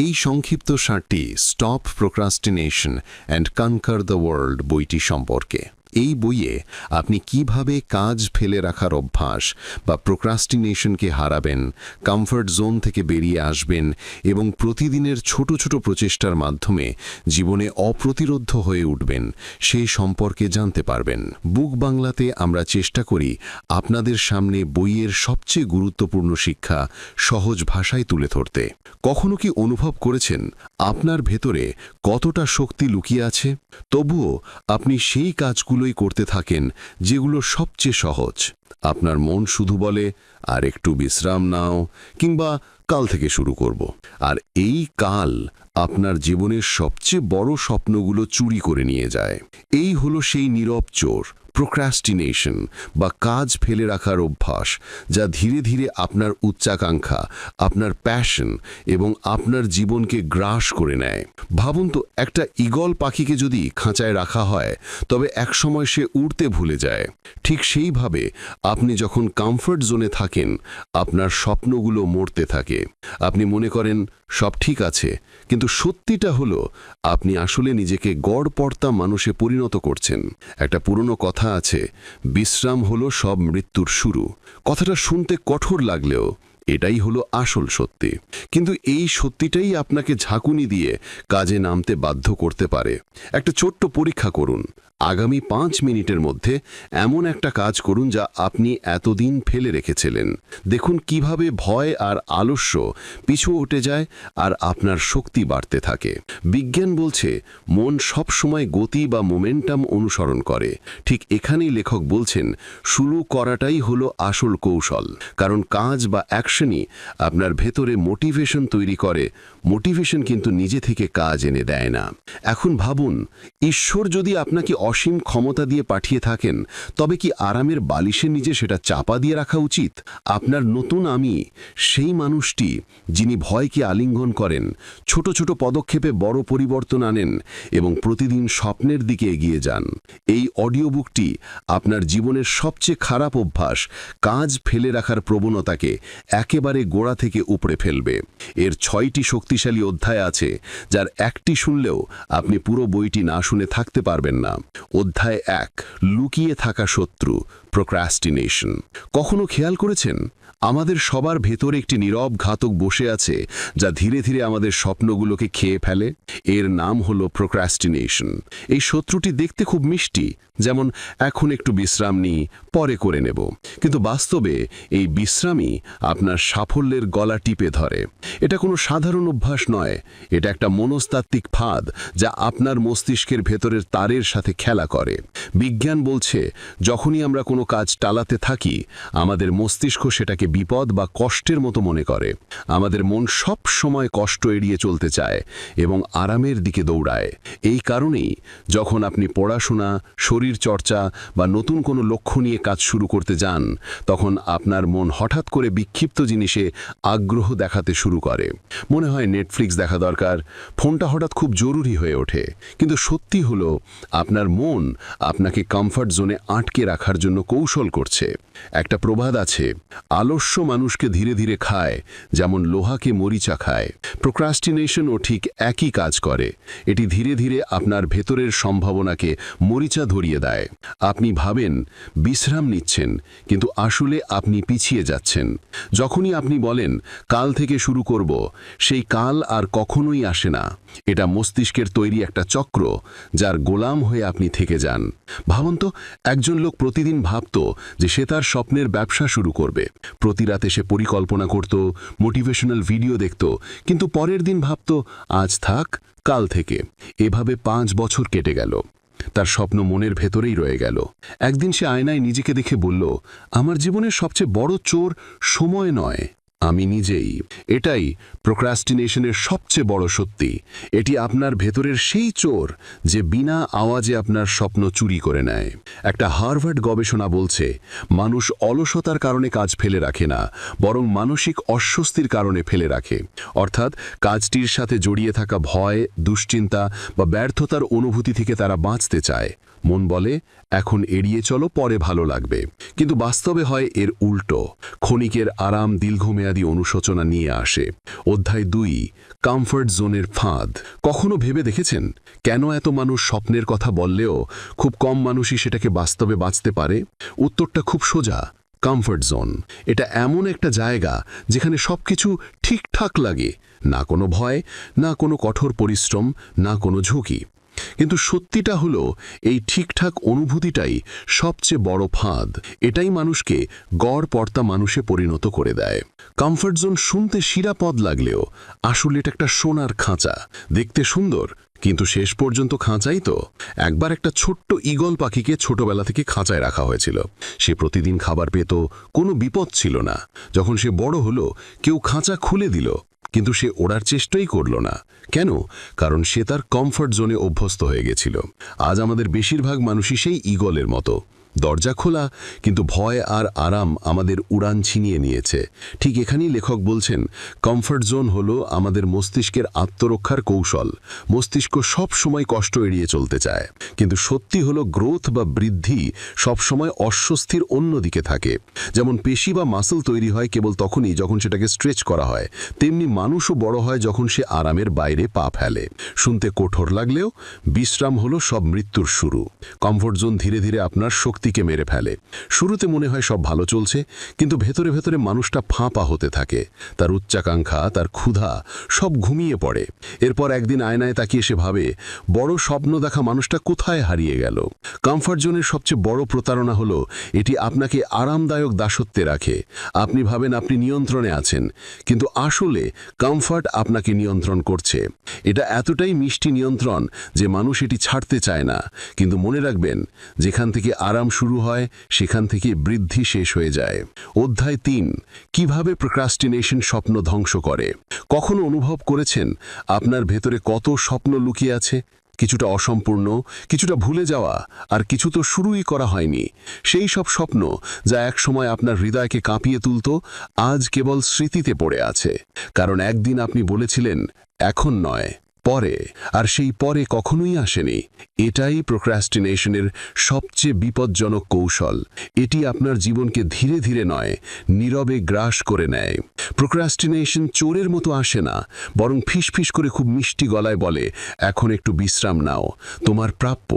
এই সংক্ষিপ্ত সারটি stop procrastination and conquer the world বইটি সম্পর্কে। এই বইয়ে আপনি কীভাবে কাজ ফেলে রাখার অভ্যাস বা প্রোক্রাস্টিনেশনকে হারাবেন কমফর্ট জোন থেকে বেরিয়ে আসবেন এবং প্রতিদিনের ছোট ছোট প্রচেষ্টার মাধ্যমে জীবনে অপ্রতিরোধ্য হয়ে উঠবেন, সেই সম্পর্কে জানতে পারবেন। বুক বাংলাতে আমরা চেষ্টা করি আপনাদের সামনে বইয়ের সবচেয়ে গুরুত্বপূর্ণ শিক্ষা সহজ ভাষায় তুলে ধরতে। কখনো কি অনুভব করেছেন আপনার ভেতরে কতটা শক্তি লুকিয়ে আছে? তবুও আপনি সেই কাজগুলোই করতে থাকেন যেগুলো সবচেয়ে সহজ। আপনার মন শুধু বলে, আর একটু বিশ্রাম নাও, কিংবা, কাল থেকে শুরু করব। আর এই কাল আপনার জীবনের সবচেয়ে বড় স্বপ্নগুলো চুরি করে নিয়ে যায়। এই হলো সেই নীরব চোর। প্রোক্রাস্টিনেশন বা কাজ ফেলে রাখার অভ্যাস, যা ধীরে ধীরে আপনার উচ্চাকাঙ্ক্ষা, আপনার প্যাশন এবং আপনার জীবনকে গ্রাস করে নেয়। ভাবুন তো, একটা ইগল পাখিকে যদি খাঁচায় রাখা হয়, তবে একসময় সে উড়তে ভুলে যায়। ঠিক সেইভাবে আপনি যখন কমফর্ট জোনে থাকেন, আপনার স্বপ্নগুলো মরতে থাকে। আপনি মনে করেন, সব ঠিক আছে, কিন্তু সত্যিটা হলো, আপনি আসলে নিজেকে গড়পর্তা মানুষে পরিণত করছেন। একটা পুরনো কথা আছে। বিশ্রাম হলো সব মৃত্যুর শুরু। কথাটা শুনতে কঠোর লাগলেও এটাই হলো আসল সত্যি। কিন্তু এই সত্যিটাই আপনাকে ঝাঁকুনি দিয়ে কাজে নামতে বাধ্য করতে পারে। একটা ছোট্ট পরীক্ষা করুন। আগামী পাঁচ মিনিটের মধ্যে এমন একটা কাজ করুন যা আপনি এতদিন ফেলে রেখেছিলেন। দেখুন কীভাবে ভয় আর আলস্য পিছু উঠে যায় আর আপনার শক্তি বাড়তে থাকে। বিজ্ঞান বলছে, মন সব সময় গতি বা মোমেন্টাম অনুসরণ করে। ঠিক এখানেই লেখক বলছেন, শুরু করাটাই হলো আসল কৌশল। কারণ কাজ বা অ্যাকশনই আপনার ভেতরে মোটিভেশন তৈরি করে। মোটিভেশন কিন্তু নিজে থেকে কাজ এনে দেয় না। এখন ভাবুন, ঈশ্বর যদি আপনাকে অসীম ক্ষমতা দিয়ে পাঠিয়ে থাকেন, তবে কি আরামের বালিশে নিজে সেটা চাপা দিয়ে রাখা উচিত? আপনার নতুন আমি, সেই মানুষটি যিনি ভয়কে আলিঙ্গন করেন, ছোট ছোট পদক্ষেপে বড় পরিবর্তন আনেন এবং প্রতিদিন স্বপ্নের দিকে এগিয়ে যান। এই অডিও বুকটি আপনার জীবনের সবচেয়ে খারাপ অভ্যাস, কাজ ফেলে রাখার প্রবণতাকে একেবারে গোড়া থেকে উপড়ে ফেলবে। এর ছয়টি শক্তিশালী অধ্যায় আছে, যার একটি শুনলেও আপনি পুরো বইটি না শুনে থাকতে পারবেন না। অধ্যায় এক, লুকিয়ে থাকা শত্রু প্রোক্রাস্টিনেশন কখনো খেয়াল করেছেন? আমাদের সবার ভেতরে একটি নীরব ঘাতক বসে আছে, যা ধীরে ধীরে আমাদের স্বপ্নগুলোকে খেয়ে ফেলে। এর নাম হলো প্রোক্রাস্টিনেশন এই শত্রুটি দেখতে খুব মিষ্টি, যেমন, এখন একটু বিশ্রাম নিই, পরে করে নেব। কিন্তু বাস্তবে, এই বিশ্রামই আপনার সাফল্যের গলা টিপে ধরে। এটা কোনো সাধারণ অভ্যাস নয়, এটা একটা মনস্তাত্ত্বিক ফাঁদ, যা আপনার মস্তিষ্কের ভেতরের তারের সাথে খেলা করে। বিজ্ঞান বলছে, যখনই আমরা কোনো কাজ টালাতে থাকি, আমাদের মস্তিষ্ক সেটাকে বিপদ বা কষ্টের মতো মনে করে। আমাদের মন সব সময় কষ্ট এড়িয়ে চলতে চায় এবং আরামের দিকে দৌড়ায়। এই কারণেই যখন আপনি পড়াশোনা, শরীর চর্চা বা নতুন কোনো লক্ষ্য নিয়ে কাজ শুরু করতে যান, তখন আপনার মন হঠাৎ করে বিক্ষিপ্ত জিনিসে আগ্রহ দেখাতে শুরু করে। মনে হয় নেটফ্লিক্স দেখা দরকার, ফোনটা হঠাৎ খুব জরুরি হয়ে ওঠে। কিন্তু সত্যি হলো, আপনার মন আপনাকে কমফর্ট জোনে আটকে রাখার জন্য কৌশল করছে। একটা প্রবাদ আছে, আলস্য মানুষকে ধীরে ধীরে খায়, যেমন লোহাকে মরিচা খায়। প্রোক্রাস্টিনেশনও ঠিক একই কাজ করে, এটি ধীরে ধীরে আপনার ভেতরের সম্ভাবনাকে মরিচা ধরিয়ে দেয়। আপনি ভাবেন, বিশ্রাম নিচ্ছেন, কিন্তু আসলে আপনি পিছিয়ে যাচ্ছেন। যখনই আপনি বলেন, কাল থেকে শুরু করব, সেই কাল আর কখনোই আসে না। এটা মস্তিষ্কের তৈরি একটা চক্র, যার গোলাম হয়ে আপনি থেকে যান। ভাবুন তো, একজন লোক প্রতিদিন ভাবত যে সে তার স্বপ্নের ব্যবসা শুরু করবে। প্রতি রাতে সে পরিকল্পনা করত, মোটিভেশনাল ভিডিও দেখত, কিন্তু পরের দিন ভাবত, আজ থাক, কাল থেকে। এভাবে পাঁচ বছর কেটে গেল। তার স্বপ্ন মনের ভেতরেই রয়ে গেল। একদিন সে আয়নায় নিজেকে দেখে বলল, আমার জীবনের সবচেয়ে বড় চোর সময় নয়। আমি নিজেই। এটাই প্রোক্রাস্টিনেশনের সবচেয়ে বড় সত্যি। এটি আপনার ভেতরের সেই চোর যে বিনা আওয়াজে আপনার স্বপ্ন চুরি করে নেয়। একটা হার্ভার্ড গবেষণা বলছে, মানুষ অলসতার কারণে কাজ ফেলে রাখে না, বরং মানসিক অস্বস্তির কারণে ফেলে রাখে। অর্থাৎ কাজটির সাথে জড়িয়ে থাকা ভয়, দুশ্চিন্তা বা ব্যর্থতার অনুভূতি থেকে তারা বাঁচতে চায়। মন বলে, এখন এড়িয়ে চলো, পরে ভালো লাগবে। কিন্তু বাস্তবে হয় এর উল্টো। ক্ষণিকের আরাম দীর্ঘমেয়াদী অনুশোচনা নিয়ে আসে। অধ্যায় দুই, কমফর্ট জোনের ফাঁদ। কখনো ভেবে দেখেছেন? কেন এত মানুষ স্বপ্নের কথা বললেও খুব কম মানুষই সেটাকে বাস্তবে বাঁচতে পারে? উত্তরটা খুব সোজা, কমফর্ট জোন। এটা এমন একটা জায়গা যেখানে সবকিছু ঠিকঠাক লাগে। না কোনো ভয়, না কোনো কঠোর পরিশ্রম, না কোনো ঝুঁকি। কিন্তু সত্যিটা হলো, এই ঠিকঠাক অনুভূতিটাই সবচেয়ে বড় ফাঁদ। এটাই মানুষকে গড় পর্তা মানুষে পরিণত করে দেয়। কমফর্ট জোন শুনতে শিরাপদ লাগলেও আসলে এটা একটা সোনার খাঁচা। দেখতে সুন্দর, কিন্তু শেষ পর্যন্ত খাঁচাই তো। একবার একটা ছোট্ট ঈগল পাখিকে ছোটবেলা থেকে খাঁচায় রাখা হয়েছিল। সে প্রতিদিন খাবার পেত, কোনো বিপদ ছিল না। যখন সে বড় হলো, কেউ খাঁচা খুলে দিল। কিন্তু সে ওড়ার চেষ্টাই করল না। কেন? কারণ সে তার কমফর্ট জোনে অভ্যস্ত হয়ে গেছিল। আজ আমাদের বেশিরভাগ মানুষই সেই ইগলের মতো। দরজা খোলা, কিন্তু ভয় আর আরাম আমাদের উড়ান ছিনিয়ে নিয়েছে। ঠিক এখানেই লেখক বলছেন, কমফর্ট জোন হলো আমাদের মস্তিষ্কের আত্মরক্ষার কৌশল। মস্তিষ্ক সব সময় কষ্ট এড়িয়ে চলতে চায়। কিন্তু সত্যি হলো গ্রোথ বা বৃদ্ধি সব সময় অস্বস্তির অন্যদিকে থাকে। যেমন পেশি বা মাসল তৈরি হয় কেবল তখনই যখন সেটাকে স্ট্রেচ করা হয়। তেমনি মানুষও বড় হয় যখন সে আরামের বাইরে পা ফেলে। শুনতে কঠোর লাগলেও বিশ্রাম হলো সব মৃত্যুর শুরু। কমফোর্ট জোন ধীরে ধীরে আপনার শক্তিকে মেরে ফেলে। শুরুতে মনে হয় সব ভালো চলছে, কিন্তু ভেতরে ভেতরে মানুষটা ফাঁপা হতে থাকে। তার উচ্চাকাঙ্ক্ষা, তার ক্ষুধা সব ঘুমিয়ে পড়ে। এরপর একদিন আয়নায় তাকিয়ে সে ভাবে, বড় স্বপ্ন দেখা মানুষটা কোথায় হারিয়ে গেল? কমফর্ট জোনের সবচেয়ে বড় প্রতারণা হলো, এটি আপনাকে আরামদায়ক দাসত্বে রাখে। আপনি ভাবেন আপনি নিয়ন্ত্রণে আছেন, কিন্তু আসলে কমফর্ট আপনাকে নিয়ন্ত্রণ করছে। এটা এতটাই মিষ্টি নিয়ন্ত্রণ যে মানুষ এটি ছাড়তে চায় না। কিন্তু মনে রাখবেন, যেখান থেকে আরাম শুরু হয়, সেখান থেকে বৃদ্ধি শেষ হয়ে যায়। অধ্যায় তিন, কীভাবে প্রক্রাস্টিনেশন স্বপ্ন ধ্বংস করে? কখনো অনুভব করেছেন আপনার ভেতরে কত স্বপ্ন লুকিয়ে আছে? কিছুটা অসম্পূর্ণ, কিছুটা ভুলে যাওয়া, আর কিছু তো শুরুই করা হয়নি। সেই সব স্বপ্ন যা একসময় আপনার হৃদয়কে কাঁপিয়ে তুলত, আজ কেবল স্মৃতিতে পড়ে আছে। কারণ একদিন আপনি বলেছিলেন, এখন নয়। পরে, আর সেই পরে কখনোই আসেনি। এটাই প্রোক্রাস্টিনেশনের সবচেয়ে বিপজ্জনক কৌশল। এটি আপনার জীবনকে ধীরে ধীরে নয়, নীরবে গ্রাস করে নেয়। প্রোক্রাস্টিনেশন চোরের মতো আসে না, বরং ফিসফিস করে খুব মিষ্টি গলায় বলে, এখন একটু বিশ্রাম নাও, তোমার প্রাপ্য।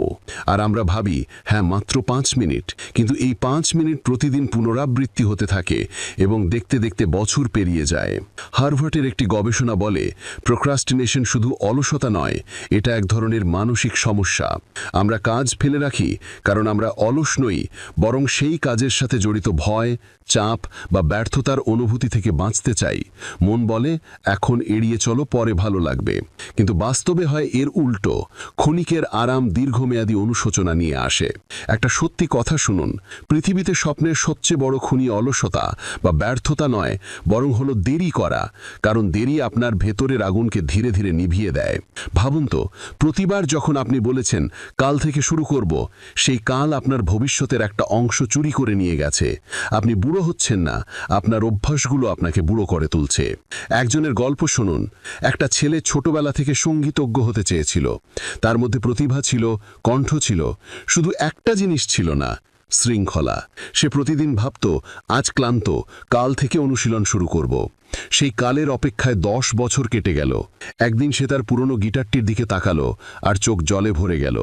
আর আমরা ভাবি হ্যাঁ মাত্র পাঁচ মিনিট। কিন্তু এই পাঁচ মিনিট প্রতিদিন পুনরাবৃত্তি হতে থাকে এবং দেখতে দেখতে বছর পেরিয়ে যায়। হার্ভার্টের একটি গবেষণা বলে প্রোক্রাস্টিনেশন শুধু অলসতা নয়, এটা এক ধরনের মানসিক সমস্যা। আমরা কাজ ফেলে রাখি কারণ আমরা অলস নই, বরং সেই কাজের সাথে জড়িত ভয় চাপ বা ব্যর্থতার অনুভূতি থেকে বাঁচতে চাই। মন বলে, এখন এড়িয়ে চলো, পরে ভালো লাগবে। কিন্তু বাস্তবে হয় এর উল্টো। ক্ষণিকের আরাম দীর্ঘমেয়াদী অনুশোচনা নিয়ে আসে। একটা সত্যি কথা শুনুন। পৃথিবীতে স্বপ্নের সবচেয়ে বড় খুনি অলসতা বা ব্যর্থতা নয়, বরং হলো দেরি করা, কারণ দেরি আপনার ভেতরের আগুনকে ধীরে ধীরে নিভিয়ে দেয়। ভাবুন তো, প্রতিবার যখন আপনি বলেছেন, কাল থেকে শুরু করব, সেই কাল আপনার ভবিষ্যতের একটা অংশ চুরি করে নিয়ে গেছে। আপনি হচ্ছেন না, আপনার অভ্যাসগুলো আপনাকে বুড়ো করে তুলছে। একজনের গল্প শুনুন। একটা ছেলে ছোটবেলা থেকে সঙ্গীতজ্ঞ হতে চেয়েছিল। তার মধ্যে প্রতিভা ছিল, কণ্ঠ ছিল, শুধু একটা জিনিস ছিল না, শৃঙ্খলা। সে প্রতিদিন ভাবত, আজ ক্লান্ত, কাল থেকে অনুশীলন শুরু করব। সেই কালের অপেক্ষায় দশ বছর কেটে গেল। একদিন সে তার পুরনো গিটারটির দিকে তাকালো আর চোখ জলে ভরে গেল।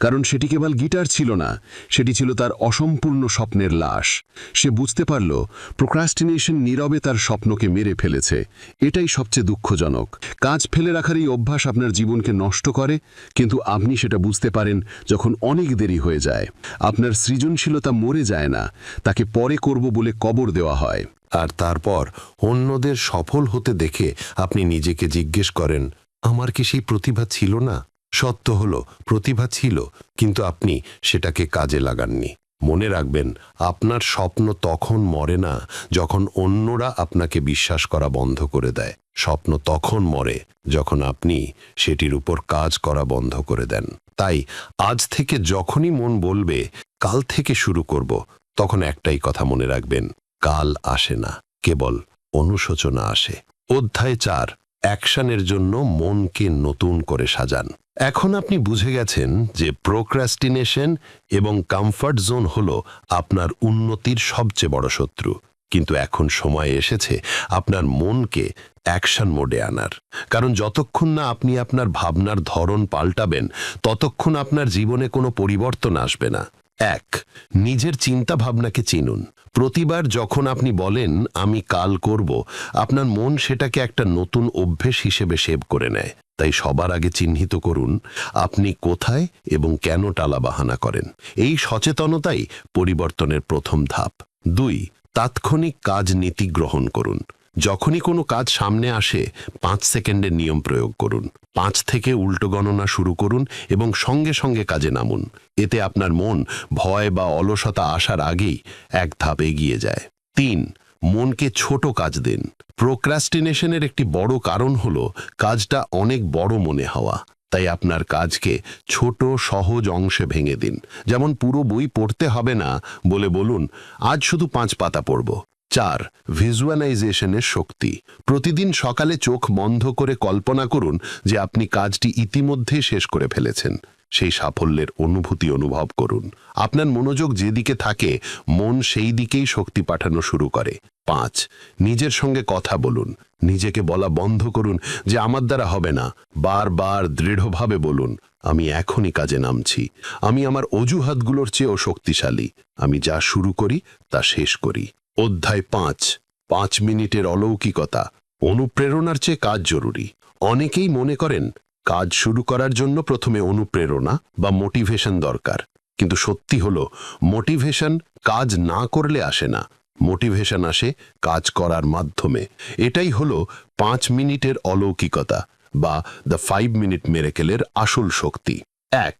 কারণ সেটি কেবল গিটার ছিল না, সেটি ছিল তার অসম্পূর্ণ স্বপ্নের লাশ। সে বুঝতে পারল, প্রোক্রাস্টিনেশন নীরবে তার স্বপ্নকে মেরে ফেলেছে। এটাই সবচেয়ে দুঃখজনক। কাজ ফেলে রাখার এই অভ্যাস আপনার জীবনকে নষ্ট করে, কিন্তু আপনি সেটা বুঝতে পারেন যখন অনেক দেরি হয়ে যায়। আপনার সৃজনশীলতা মরে যায় না, তাকে পরে করব বলে কবর দেওয়া হয়। আর তারপর অন্যদের সফল হতে দেখে আপনি নিজেকে জিজ্ঞেস করেন, আমার কি সেই প্রতিভা ছিল না? সত্য হল, প্রতিভা ছিল, কিন্তু আপনি সেটাকে কাজে লাগাননি। মনে রাখবেন, আপনার স্বপ্ন তখন মরে না যখন অন্যরা আপনাকে বিশ্বাস করা বন্ধ করে দেয়। স্বপ্ন তখন মরে যখন আপনি সেটির উপর কাজ করা বন্ধ করে দেন। তাই আজ থেকে যখনই মন বলবে, কাল থেকে শুরু করব, তখন একটাই কথা মনে রাখবেন কাল আসে না, কেবল অনুশোচনা আসে। অধ্যায় চার, অ্যাকশনের জন্য মনকে নতুন করে সাজান। এখন আপনি বুঝে গেছেন যে প্রোক্রাস্টিনেশন এবং কমফর্ট জোন হল আপনার উন্নতির সবচেয়ে বড় শত্রু। কিন্তু এখন সময় এসেছে আপনার মনকে অ্যাকশন মোডে আনার। কারণ যতক্ষণ না আপনি আপনার ভাবনার ধরন পাল্টাবেন, ততক্ষণ আপনার জীবনে কোনো পরিবর্তন আসবে না। এক, নিজের চিন্তা ভাবনাকে চিনুন। প্রতিবার যখন আপনি বলেন, আমি কাল করব, আপনার মন সেটাকে একটা নতুন অভ্যেস হিসেবে সেভ করে নেয়। তাই সবার আগে চিহ্নিত করুন, আপনি কোথায় এবং কেন টালাবাহানা করেন। এই সচেতনতাই পরিবর্তনের প্রথম ধাপ। দুই, তাৎক্ষণিক কাজ নীতি গ্রহণ করুন। যখনই কোনো কাজ সামনে আসে, পাঁচ সেকেন্ডের নিয়ম প্রয়োগ করুন। পাঁচ থেকে উল্টো গণনা শুরু করুন এবং সঙ্গে সঙ্গে কাজে নামুন। এতে আপনার মন ভয় বা অলসতা আসার আগেই এক ধাপ এগিয়ে যায়। তিন, মনকে ছোট কাজ দিন। প্রোক্রাস্টিনেশনের একটি বড় কারণ হল কাজটা অনেক বড় মনে হওয়া। তাই আপনার কাজকে ছোট, সহজ অংশে ভেঙে দিন। যেমন, পুরো বই পড়তে হবে না বলে বলুন, আজ শুধু পাঁচ পাতা পড়ব। চার ভিজুয়ালাইজেশনের শক্তি। প্রতিদিন সকালে চোখ বন্ধ করে কল্পনা করুন যে আপনি কাজটি ইতিমধ্যেই শেষ করে ফেলেছেন। সেই সাফল্যের অনুভূতি অনুভব করুন। আপনার মনোযোগ যেদিকে থাকে, মন সেই দিকেই শক্তি পাঠানো শুরু করে। পাঁচ, নিজের সঙ্গে কথা বলুন। নিজেকে বলা বন্ধ করুন যে আমার দ্বারা হবে না। বারবার দৃঢ়ভাবে বলুন, আমি এখনই কাজে নামছি। আমি আমার অজুহাতগুলোর চেয়েও শক্তিশালী। আমি যা শুরু করি, তা শেষ করি। অধ্যায় পাঁচ পাঁচ মিনিটের অলৌকিকতা, অনুপ্রেরণার চেয়ে কাজ জরুরি। অনেকেই মনে করেন, কাজ শুরু করার জন্য প্রথমে অনুপ্রেরণা বা মোটিভেশন দরকার। কিন্তু সত্যি হলো, মোটিভেশন কাজ না করলে আসে না। মোটিভেশন আসে কাজ করার মাধ্যমে। এটাই হলো পাঁচ মিনিটের অলৌকিকতা বা দ্য ফাইভ মিনিট মেরেকেলের আসল শক্তি। এক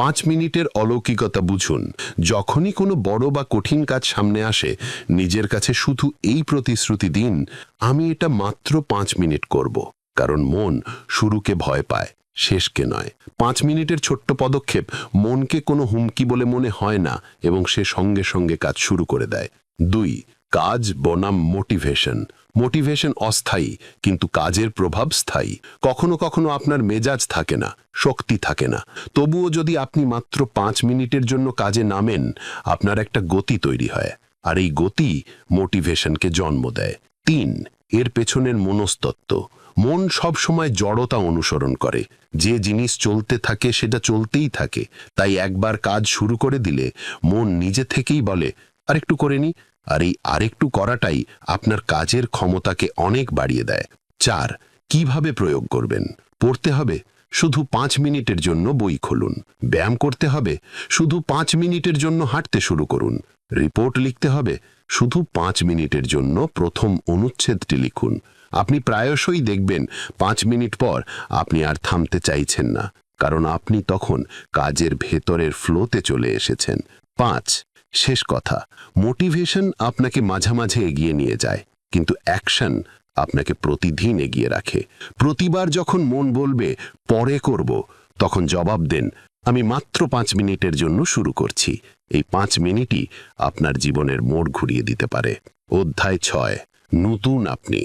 পাঁচ মিনিটের অলৌকিকতা বুঝুন। যখনই কোনো বড় বা কঠিন কাজ সামনে আসে, নিজের কাছে শুধু এই প্রতিশ্রুতি দিন, আমি এটা মাত্র পাঁচ মিনিট করব। কারণ মন শুরুকে ভয় পায়, শেষকে নয়। পাঁচ মিনিটের ছোট্ট পদক্ষেপ মনকে কোনো হুমকি বলে মনে হয় না এবং সে সঙ্গে সঙ্গে কাজ শুরু করে দেয়। দুই কাজ বনাম মোটিভেশন। মোটিভেশন অস্থায়ী, কিন্তু কাজের প্রভাব স্থায়ী। কখনো কখনো আপনার মেজাজ থাকে না, শক্তি থাকে না। তবুও যদি আপনি মাত্র পাঁচ মিনিটের জন্য কাজে নামেন, আপনার একটা গতি তৈরি হয়। আর এই গতি মোটিভেশনকে জন্ম দেয়। তিন, এর পেছনের মনস্তত্ত্ব। মন সব সময় জড়তা অনুসরণ করে। যে জিনিস চলতে থাকে সেটা চলতেই থাকে। তাই একবার কাজ শুরু করে দিলে মন নিজে থেকেই বলে, আরেকটু করে নি। আর এই আরেকটু করাটাই আপনার কাজের ক্ষমতাকে অনেক বাড়িয়ে দেয়। চার, কীভাবে প্রয়োগ করবেন? পড়তে হবে, শুধু পাঁচ মিনিটের জন্য বই খুলুন। ব্যায়াম করতে হবে, শুধু পাঁচ মিনিটের জন্য হাঁটতে শুরু করুন। রিপোর্ট লিখতে হবে, শুধু পাঁচ মিনিটের জন্য প্রথম অনুচ্ছেদটি লিখুন। আপনি প্রায়শই দেখবেন, পাঁচ মিনিট পর আপনি আর থামতে চাইছেন না, কারণ আপনি তখন কাজের ভেতরের ফ্লোতে চলে এসেছেন। পাঁচ শেষ কথা। মোটিভেশন আপনাকে মাঝামাঝে এগিয়ে নিয়ে যায়, কিন্তু অ্যাকশন আপনাকে প্রতিদিন এগিয়ে রাখে। প্রতিবার যখন মন বলবে, পরে করব তখন জবাব দেন, আমি মাত্র পাঁচ মিনিটের জন্য শুরু করছি। এই পাঁচ মিনিটই আপনার জীবনের মোড় ঘুরিয়ে দিতে পারে। অধ্যায় ছয়, নতুন আপনি,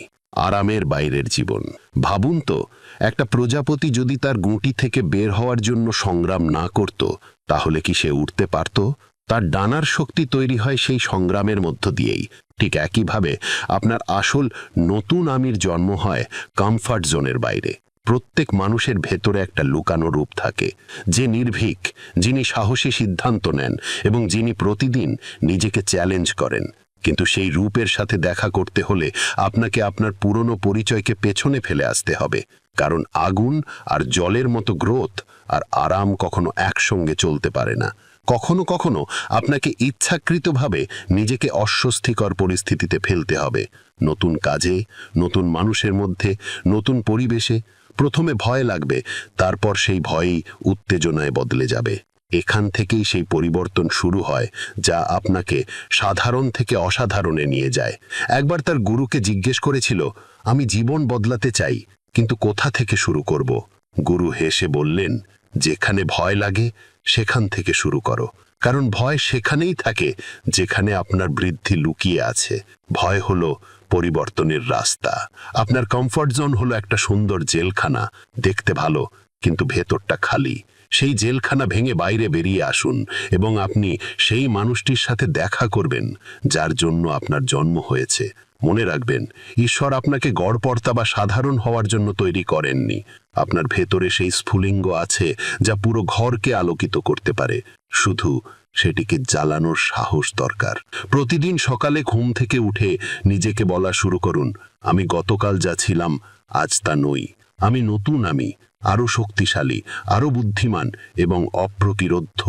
আরামের বাইরের জীবন। ভাবুন তো, একটা প্রজাপতি যদি তার গুঁটি থেকে বের হওয়ার জন্য সংগ্রাম না করত, তাহলে কি সে উঠতে পারত? তার ডানার শক্তি তৈরি হয় সেই সংগ্রামের মধ্য দিয়েই। ঠিক একইভাবে আপনার আসল নতুন আমির জন্ম হয় কমফর্ট জোনের বাইরে। প্রত্যেক মানুষের ভেতরে একটা লুকানো রূপ থাকে। যে নির্ভীক, যিনি সাহসী সিদ্ধান্ত নেন এবং যিনি প্রতিদিন নিজেকে চ্যালেঞ্জ করেন। কিন্তু সেই রূপের সাথে দেখা করতে হলে আপনাকে আপনার পুরনো পরিচয়কে পেছনে ফেলে আসতে হবে। কারণ আগুন আর জলের মতো গ্রোথ আর আরাম কখনো একসঙ্গে চলতে পারে না। কখনো কখনো আপনাকে ইচ্ছাকৃতভাবে নিজেকে অস্বস্তিকর পরিস্থিতিতে ফেলতে হবে। নতুন কাজে, নতুন মানুষের মধ্যে, নতুন পরিবেশে প্রথমে ভয় লাগবে, তারপর সেই ভয়ই উত্তেজনায় বদলে যাবে। এখান থেকেই সেই পরিবর্তন শুরু হয়, যা আপনাকে সাধারণ থেকে অসাধারণে নিয়ে যায়। একবার তার গুরুকে জিজ্ঞেস করেছিল, আমি জীবন বদলাতে চাই, কিন্তু কোথা থেকে শুরু করব? গুরু হেসে বললেন যেখানে ভয় লাগে, সেখান থেকে শুরু করো। কারণ ভয় সেখানেই থাকে, যেখানে আপনার বৃদ্ধি লুকিয়ে আছে। ভয় হলো পরিবর্তনের রাস্তা। আপনার কমফর্ট জোন হলো একটা সুন্দর জেলখানা। দেখতে ভালো, কিন্তু ভেতরটা খালি। সেই জেলখানা ভেঙে বাইরে বেরিয়ে আসুন এবং আপনি সেই মানুষটির সাথে দেখা করবেন, যার জন্য আপনার জন্ম হয়েছে। মনে রাখবেন, ঈশ্বর আপনাকে গড়পর্তা বা সাধারণ হওয়ার জন্য তৈরি করেননি। আপনার ভেতরে সেই স্ফুলিঙ্গ আছে যা পুরো ঘরকে আলোকিত করতে পারে। শুধু সেটিকে জ্বালানোর সাহস দরকার। প্রতিদিন সকালে ঘুম থেকে উঠে নিজেকে বলা শুরু করুন, আমি গতকাল যা ছিলাম, আজ তা নই। আমি নতুন আমি, আরও শক্তিশালী, আরও বুদ্ধিমান এবং অপ্রতিরোধ্য।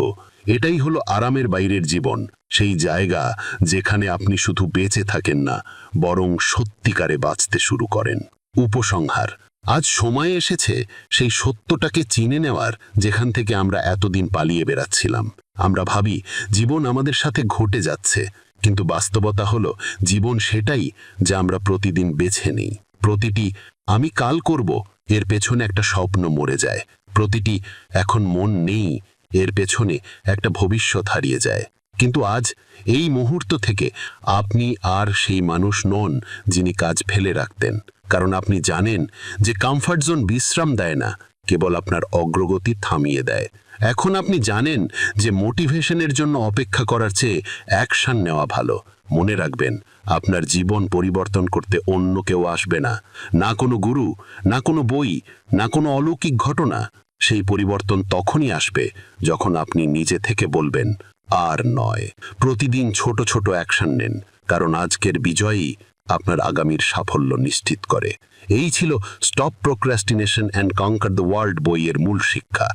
এটাই হলো আরামের বাইরের জীবন। সেই জায়গা যেখানে আপনি শুধু বেঁচে থাকেন না, বরং সত্যিকারে বাঁচতে শুরু করেন। উপসংহার, আজ সময় এসেছে সেই সত্যটাকে চিনে নেওয়ার যেখান থেকে আমরা এতদিন পালিয়ে বেড়াচ্ছিলাম। আমরা ভাবি, জীবন আমাদের সাথে ঘটে যাচ্ছে, কিন্তু বাস্তবতা হলো, জীবন সেটাই যা আমরা প্রতিদিন বেছে নিই। প্রতিটি আমি কাল করব এর পেছনে একটা স্বপ্ন মরে যায়। প্রতিটি এখন মন নেই এর পেছনে একটা ভবিষ্যৎ হারিয়ে যায়। কিন্তু আজ এই মুহূর্ত থেকে আপনি আর সেই মানুষ নন যিনি কাজ ফেলে রাখতেন। কারণ আপনি জানেন যে কমফর্ট জোন বিশ্রাম দেয় না, কেবল আপনার অগ্রগতি থামিয়ে দেয়। এখন আপনি জানেন যে মোটিভেশনের জন্য অপেক্ষা করার চেয়ে অ্যাকশন নেওয়া ভালো। মনে রাখবেন, আপনার জীবন পরিবর্তন করতে অন্য কেউ আসবে না। না কোনো গুরু, না কোনো বই, না কোনো অলৌকিক ঘটনা। সেই পরিবর্তন তখনই আসবে যখন আপনি নিজে থেকে বলবেন আর নয়। প্রতিদিন ছোট ছোট অ্যাকশন নেন, কারণ আজকের বিজয়ই আপনার আগামীর সাফল্য নিশ্চিত করে। এই ছিল stop procrastination and conquer the world বইয়ের মূল শিক্ষা।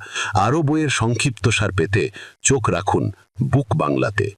আরও বইয়ের সংক্ষিপ্তসার পেতে চোখ রাখুন বুক বাংলাতে।